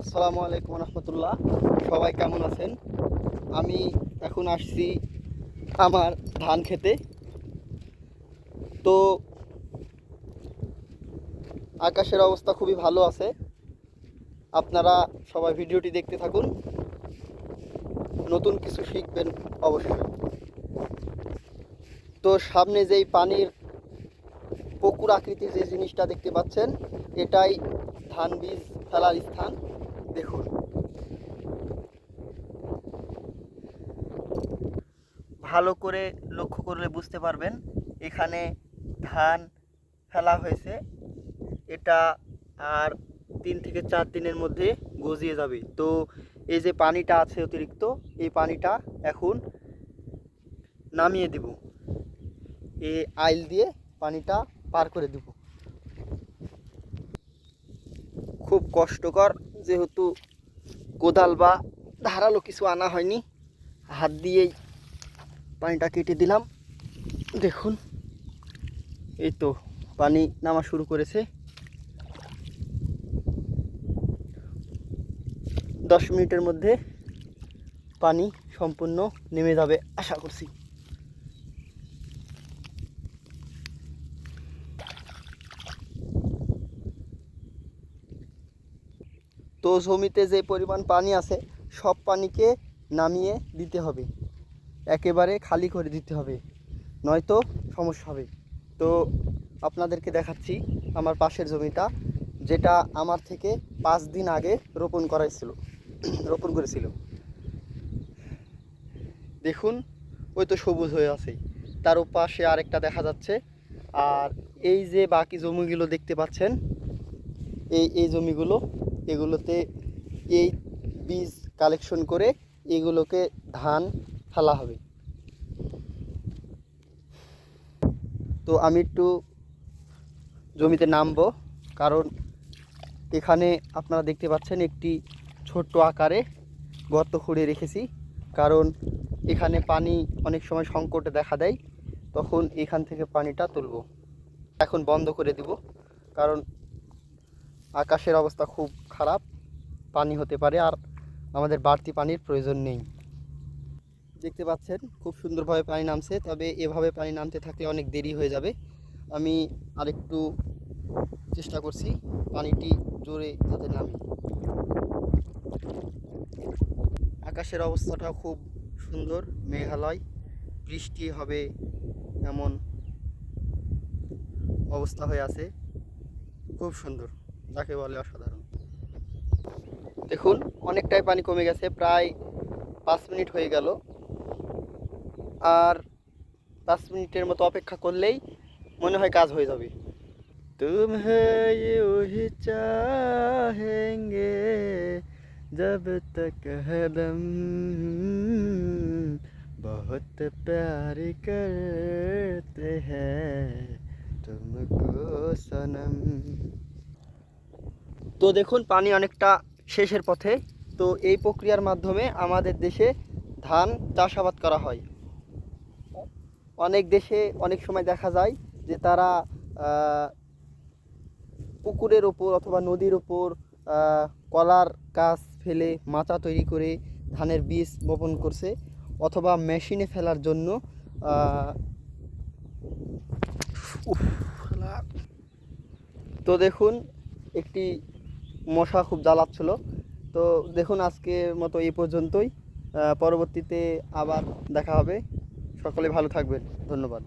আসসালামু আলাইকুম রহমতুল্লাহ। সবাই কেমন আছেন? আমি এখন আসছি আমার ধান খেতে। তো আকাশের অবস্থা খুবই ভালো আছে। আপনারা সবাই ভিডিওটি দেখতে থাকুন। নতুন কিছু শিখবেন অবশ্যই। তো সামনে যেই পানির পুকুর আকৃতির যে জিনিসটা দেখতে পাচ্ছেন, এটাই ধান বীজ ফেলার স্থান। দেখুন। ভালো করে লক্ষ্য করলে বুঝতে পারবেন, এখানে ধান ফেলা হয়েছে। এটা আর তিন থেকে চার দিনের মধ্যে গজিয়ে যাবে। তো এই যে পানিটা আছে অতিরিক্ত, এই পানিটা এখন নামিয়ে দিব। এই আইল দিয়ে পানিটা পার করে দিব। খুব কষ্টকর যেহেতু কোদাল বা ধারালো কিছু আনা হয়নি, হাত দিয়েই পানিটা কেটে দিলাম। দেখুন, এই তো পানি নামা শুরু করেছে। দশ মিনিটের মধ্যে পানি সম্পূর্ণ নেমে যাবে, আশা করছি। তো জমিতে যে পরিমাণ পানি আছে, সব পানিকে নামিয়ে দিতে হবে। একেবারে খালি করে দিতে হবে, নয়তো সমস্যা হবে। তো আপনাদেরকে দেখাচ্ছি আমার পাশের জমিটা, যেটা আমার থেকে পাঁচ দিন আগে রোপণ করাইছিল, রোপণ করেছিল। দেখুন, ওই তো সবুজ হয়ে আছে। তার পাশে আরেকটা দেখা যাচ্ছে। আর এই যে বাকি জমিগুলো দেখতে পাচ্ছেন, এই এই জমিগুলো এগুলোতে এই বীজ কালেকশন করে এগুলোকে ধান ফেলা হবে। তো আমি একটু জমিতে নামবো, কারণ এখানে আপনারা দেখতে পাচ্ছেন একটি ছোট্ট আকারে গর্ত খুঁড়ে রেখেছি। কারণ এখানে পানি অনেক সময় সংকটে দেখা দেয়, তখন এখান থেকে পানিটা তুলব। এখন বন্ধ করে দিব, কারণ আকাশের অবস্থা খুব খারাপ পানি হতে পারে আর আমাদের বাড়তি পানির প্রয়োজন নেই। দেখতে পাচ্ছেন, খুব সুন্দরভাবে পানি নামছে, তবে এভাবে পানি নামতে থাকলে অনেক দেরি হয়ে যাবে। আমি আরেকটু চেষ্টা করছি পানিটি জোরে যাতে নামে। আকাশের অবস্থাটা খুব সুন্দর, মেঘালয়। বৃষ্টি হবে এমন অবস্থা হয়ে আছে। খুব সুন্দর, যাকে বলে অসাধারণ। দেখুন অনেকটাই পানি কমে গেছে প্রায় পাঁচ মিনিট হয়ে গেল। আর পাঁচ মিনিটের মতো অপেক্ষা করলেই মনে হয় কাজ হয়ে যাবে। তুম চাহেঙ্গে জব তক হদম বহুত প্যার করতে তুমকো সনম। তো দেখুন পানি অনেকটা শেষের পথে তো এই প্রক্রিয়ার মাধ্যমে আমাদের দেশে ধান চাষাবাদ করা হয় অনেক দেশে অনেক সময় দেখা যায় যে তারা পুকুরের ওপর অথবা নদীর ওপর কলার গাছ ফেলে মাচা তৈরি করে ধানের বীজ বপন করছে অথবা মেশিনে ফেলার জন্য। তো দেখুন, একটি মশা খুব জ্বালাচ্ছিল। তো দেখুন আজকের মতো এই পর্যন্তই। পরবর্তীতে আবার দেখা হবে। সকলে ভালো থাকবেন। ধন্যবাদ।